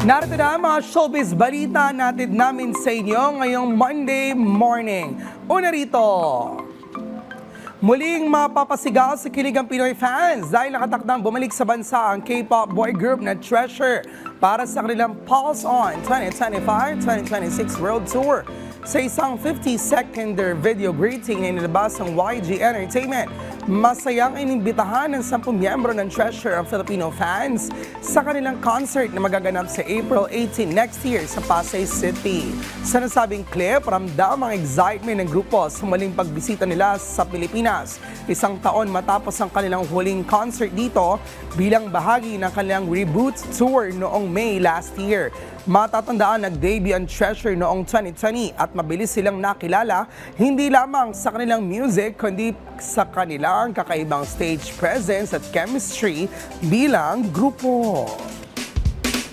Narito na ang mga showbiz balita natin namin sa inyo ngayong Monday morning. Una rito, Muling mapapasigaw sa kilig ang Pinoy fans dahil nakatakdang bumalik sa bansa ang K-pop boy group na Treasure para sa kanilang Pulse On 2025-2026 World Tour. Sa isang 50-second video greeting na inilabas ng YG Entertainment, masayang inimbitahan ng 10 miyembro ng Treasure ang Filipino fans sa kanilang concert na magaganap sa April 18 next year sa Pasay City. Sa nasabing clip, ramdam ang excitement ng grupo sa muling pagbisita nila sa Pilipinas. Isang taon matapos ang kanilang huling concert dito bilang bahagi ng kanilang reboot tour noong May last year. Matatandaan nag-debut ang Treasure noong 2020 at mabilis silang nakilala hindi lamang sa kanilang music kundi sa kanilang kakaibang stage presence at chemistry bilang grupo.